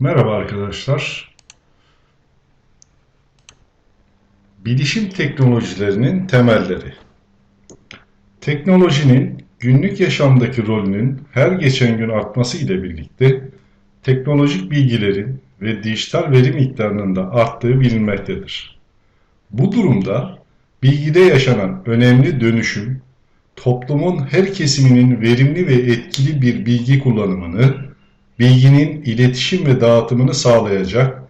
Merhaba arkadaşlar. Bilişim teknolojilerinin temelleri. Teknolojinin günlük yaşamdaki rolünün her geçen gün artması ile birlikte teknolojik bilgilerin ve dijital veri miktarının da arttığı bilinmektedir. Bu durumda bilgide yaşanan önemli dönüşüm, toplumun her kesiminin verimli ve etkili bir bilgi kullanımını, bilginin iletişim ve dağıtımını sağlayacak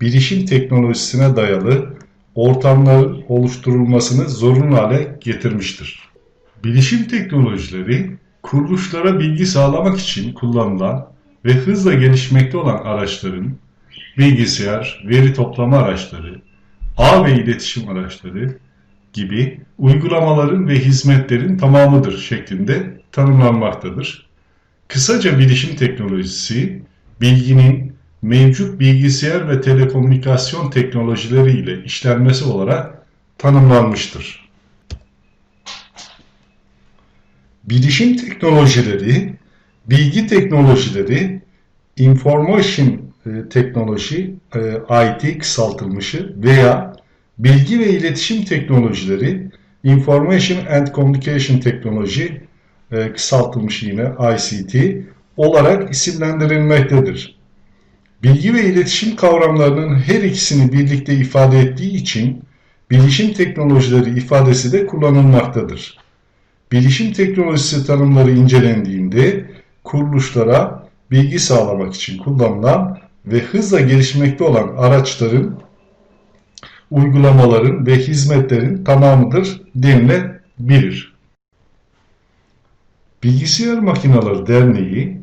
bilişim teknolojisine dayalı ortamların oluşturulmasını zorunlu hale getirmiştir. Bilişim teknolojileri kuruluşlara bilgi sağlamak için kullanılan ve hızla gelişmekte olan araçların bilgisayar, veri toplama araçları, ağ ve iletişim araçları gibi uygulamaların ve hizmetlerin tamamıdır şeklinde tanımlanmaktadır. Kısaca bilişim teknolojisi, bilginin mevcut bilgisayar ve telekomünikasyon teknolojileri ile işlenmesi olarak tanımlanmıştır. Bilişim teknolojileri, bilgi teknolojileri, information e, teknoloji, e, IT kısaltılmışı veya bilgi ve iletişim teknolojileri, information and communication technology e, kısaltılmış yine ICT olarak isimlendirilmektedir. Bilgi ve iletişim kavramlarının her ikisini birlikte ifade ettiği için bilişim teknolojileri ifadesi de kullanılmaktadır. Bilişim teknolojisi tanımları incelendiğinde kuruluşlara bilgi sağlamak için kullanılan ve hızla gelişmekte olan araçların, uygulamaların ve hizmetlerin tamamıdır denilebilir. Bilgisayar Makineleri Derneği,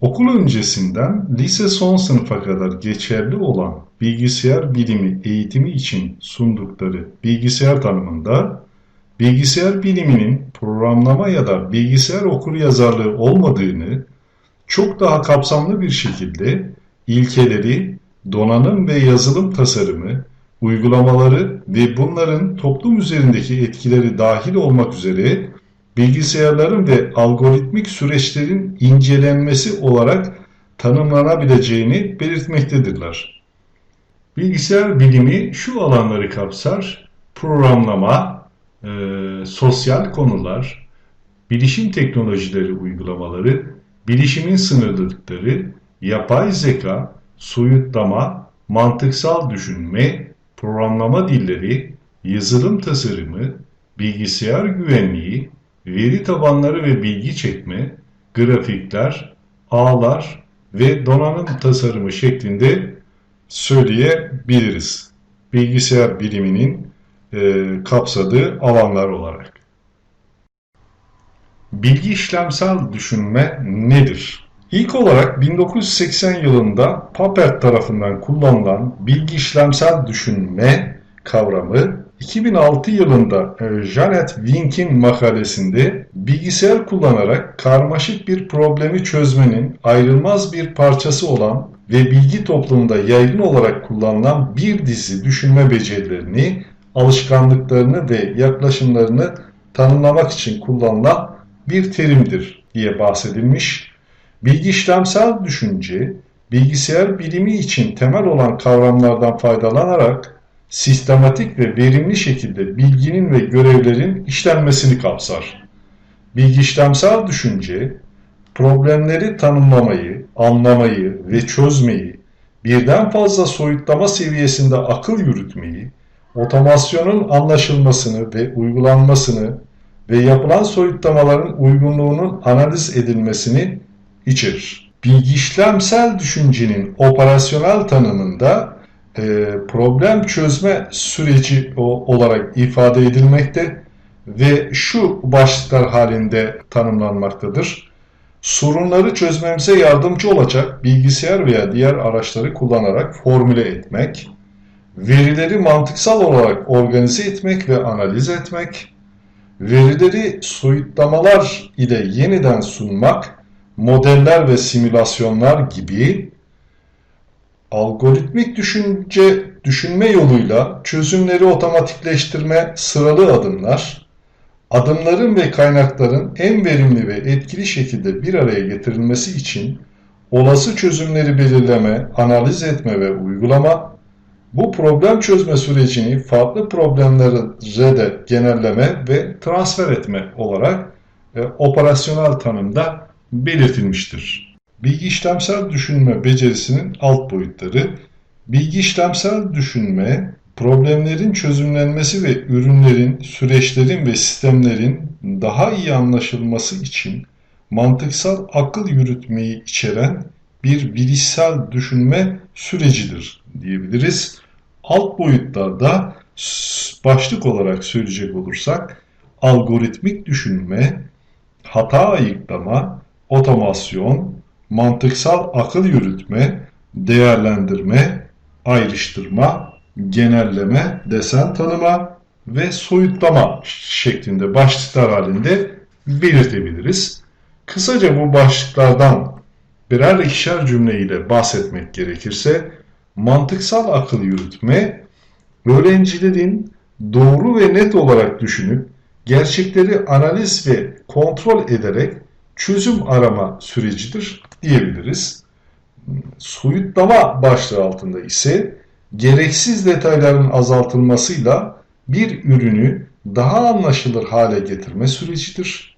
okul öncesinden lise son sınıfa kadar geçerli olan bilgisayar bilimi eğitimi için sundukları bilgisayar tanımında, bilgisayar biliminin programlama ya da bilgisayar okuryazarlığı olmadığını çok daha kapsamlı bir şekilde ilkeleri, donanım ve yazılım tasarımı, uygulamaları ve bunların toplum üzerindeki etkileri dahil olmak üzere bilgisayarların ve algoritmik süreçlerin incelenmesi olarak tanımlanabileceğini belirtmektedirler. Bilgisayar bilimi şu alanları kapsar, programlama, e, sosyal konular, bilişim teknolojileri uygulamaları, bilişimin sınırlılıkları, yapay zeka, soyutlama, mantıksal düşünme, programlama dilleri, yazılım tasarımı, bilgisayar güvenliği, veri tabanları ve bilgi çekme, grafikler, ağlar ve donanım tasarımı şeklinde söyleyebiliriz. Bilgisayar biliminin e, kapsadığı alanlar olarak. Bilgi işlemsel düşünme nedir? İlk olarak 1980 yılında Papert tarafından kullanılan bilgi işlemsel düşünme kavramı 2006 yılında e, Janet Wink'in makalesinde bilgisayar kullanarak karmaşık bir problemi çözmenin ayrılmaz bir parçası olan ve bilgi toplumunda yaygın olarak kullanılan bir dizi düşünme becerilerini, alışkanlıklarını ve yaklaşımlarını tanımlamak için kullanılan bir terimdir diye bahsedilmiş. Bilgi işlemsel düşünce, bilgisayar bilimi için temel olan kavramlardan faydalanarak sistematik ve verimli şekilde bilginin ve görevlerin işlenmesini kapsar. Bilgi işlemsel düşünce, problemleri tanımlamayı, anlamayı ve çözmeyi, birden fazla soyutlama seviyesinde akıl yürütmeyi, otomasyonun anlaşılmasını ve uygulanmasını ve yapılan soyutlamaların uygunluğunun analiz edilmesini içerir. Bilgi işlemsel düşüncenin operasyonel tanımında problem çözme süreci olarak ifade edilmekte ve şu başlıklar halinde tanımlanmaktadır. Sorunları çözmemize yardımcı olacak bilgisayar veya diğer araçları kullanarak formüle etmek, verileri mantıksal olarak organize etmek ve analiz etmek, verileri soyutlamalar ile yeniden sunmak, modeller ve simülasyonlar gibi algoritmik düşünce düşünme yoluyla çözümleri otomatikleştirme sıralı adımlar, adımların ve kaynakların en verimli ve etkili şekilde bir araya getirilmesi için olası çözümleri belirleme, analiz etme ve uygulama, bu problem çözme sürecini farklı problemlere de genelleme ve transfer etme olarak e, operasyonel tanımda belirtilmiştir. Bilgi işlemsel düşünme becerisinin alt boyutları, bilgi işlemsel düşünme, problemlerin çözümlenmesi ve ürünlerin, süreçlerin ve sistemlerin daha iyi anlaşılması için mantıksal akıl yürütmeyi içeren bir bilişsel düşünme sürecidir diyebiliriz. Alt boyutlarda başlık olarak söyleyecek olursak algoritmik düşünme, hata ayıklama, otomasyon, mantıksal akıl yürütme, değerlendirme, ayrıştırma, genelleme, desen tanıma ve soyutlama şeklinde başlıklar halinde belirtebiliriz. Kısaca bu başlıklardan birer ikişer cümle ile bahsetmek gerekirse mantıksal akıl yürütme öğrencilerin doğru ve net olarak düşünüp gerçekleri analiz ve kontrol ederek çözüm arama sürecidir diyebiliriz. Soyutlama başlığı altında ise gereksiz detayların azaltılmasıyla bir ürünü daha anlaşılır hale getirme sürecidir.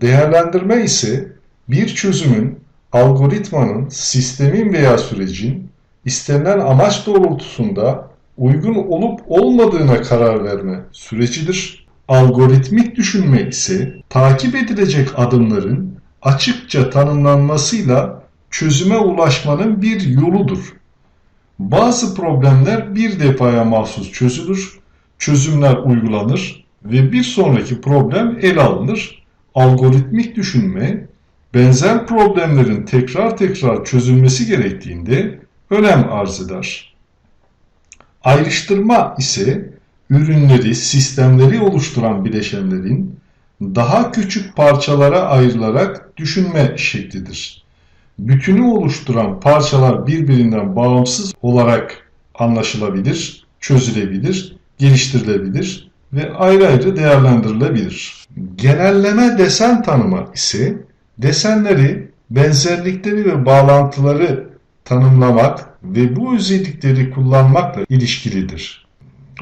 Değerlendirme ise bir çözümün, algoritmanın, sistemin veya sürecin istenilen amaç doğrultusunda uygun olup olmadığına karar verme sürecidir. Algoritmik düşünme ise takip edilecek adımların açıkça tanımlanmasıyla çözüme ulaşmanın bir yoludur. Bazı problemler bir defaya mahsus çözülür, çözümler uygulanır ve bir sonraki problem ele alınır. Algoritmik düşünme, benzer problemlerin tekrar tekrar çözülmesi gerektiğinde önem arz eder. Ayrıştırma ise ürünleri, sistemleri oluşturan bileşenlerin daha küçük parçalara ayrılarak düşünme şeklidir. Bütünü oluşturan parçalar birbirinden bağımsız olarak anlaşılabilir, çözülebilir, geliştirilebilir ve ayrı ayrı değerlendirilebilir. Genelleme desen tanıma ise desenleri, benzerlikleri ve bağlantıları tanımlamak ve bu özellikleri kullanmakla ilişkilidir.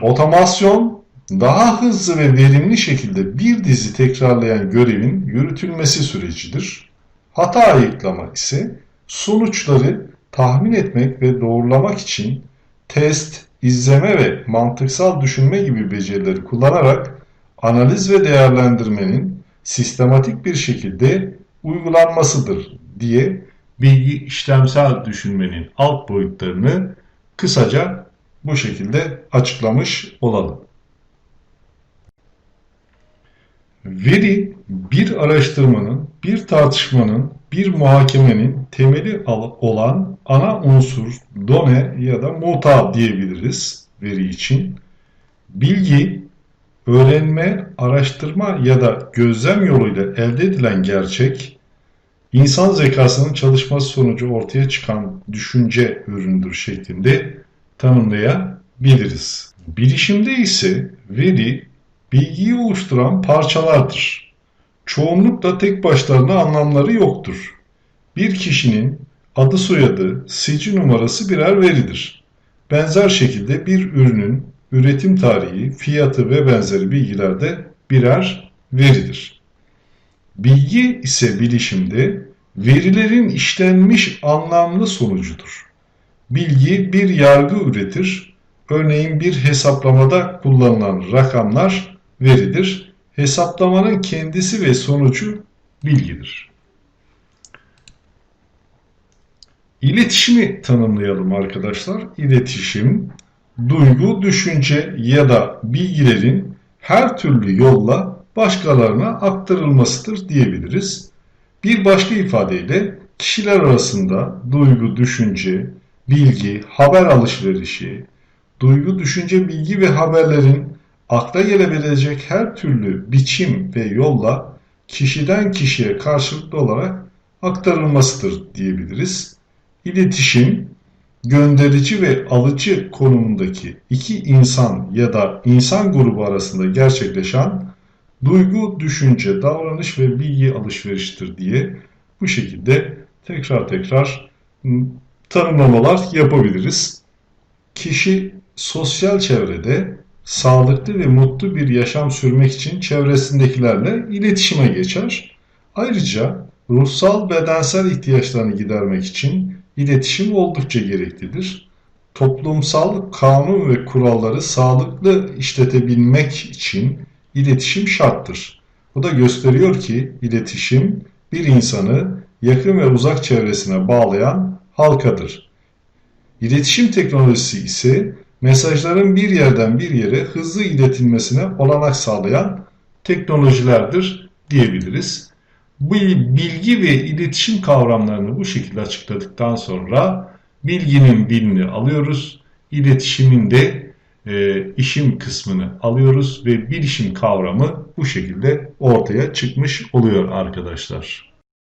Otomasyon, daha hızlı ve verimli şekilde bir dizi tekrarlayan görevin yürütülmesi sürecidir. Hata ayıklama ise sonuçları tahmin etmek ve doğrulamak için test, izleme ve mantıksal düşünme gibi becerileri kullanarak analiz ve değerlendirmenin sistematik bir şekilde uygulanmasıdır diye bilgi işlemsel düşünmenin alt boyutlarını kısaca bu şekilde açıklamış olalım. Veri bir araştırmanın, bir tartışmanın, bir muhakemenin temeli olan ana unsur, done ya da muta diyebiliriz veri için. Bilgi, öğrenme, araştırma ya da gözlem yoluyla elde edilen gerçek, insan zekasının çalışması sonucu ortaya çıkan düşünce üründür şeklinde tanımlayabiliriz. Bilişimde ise veri bilgiyi oluşturan parçalardır. Çoğunlukla tek başlarına anlamları yoktur. Bir kişinin adı soyadı, sicil numarası birer veridir. Benzer şekilde bir ürünün üretim tarihi, fiyatı ve benzeri bilgiler de birer veridir. Bilgi ise bilişimde verilerin işlenmiş anlamlı sonucudur. Bilgi bir yargı üretir. Örneğin bir hesaplamada kullanılan rakamlar veridir. Hesaplamanın kendisi ve sonucu bilgidir. İletişimi tanımlayalım arkadaşlar. İletişim, duygu, düşünce ya da bilgilerin her türlü yolla başkalarına aktarılmasıdır diyebiliriz. Bir başka ifadeyle kişiler arasında duygu, düşünce, bilgi, haber alışverişi, duygu, düşünce, bilgi ve haberlerin akla gelebilecek her türlü biçim ve yolla kişiden kişiye karşılıklı olarak aktarılmasıdır diyebiliriz. İletişim, gönderici ve alıcı konumundaki iki insan ya da insan grubu arasında gerçekleşen duygu, düşünce, davranış ve bilgi alışveriştir diye bu şekilde tekrar tekrar m, tanımlamalar yapabiliriz. Kişi sosyal çevrede sağlıklı ve mutlu bir yaşam sürmek için çevresindekilerle iletişime geçer. Ayrıca ruhsal bedensel ihtiyaçlarını gidermek için iletişim oldukça gereklidir. Toplumsal kanun ve kuralları sağlıklı işletebilmek için iletişim şarttır. Bu da gösteriyor ki iletişim bir insanı yakın ve uzak çevresine bağlayan halkadır. İletişim teknolojisi ise mesajların bir yerden bir yere hızlı iletilmesine olanak sağlayan teknolojilerdir diyebiliriz. Bu bilgi ve iletişim kavramlarını bu şekilde açıkladıktan sonra bilginin bilini alıyoruz, iletişimin de e, işim kısmını alıyoruz ve bilişim kavramı bu şekilde ortaya çıkmış oluyor arkadaşlar.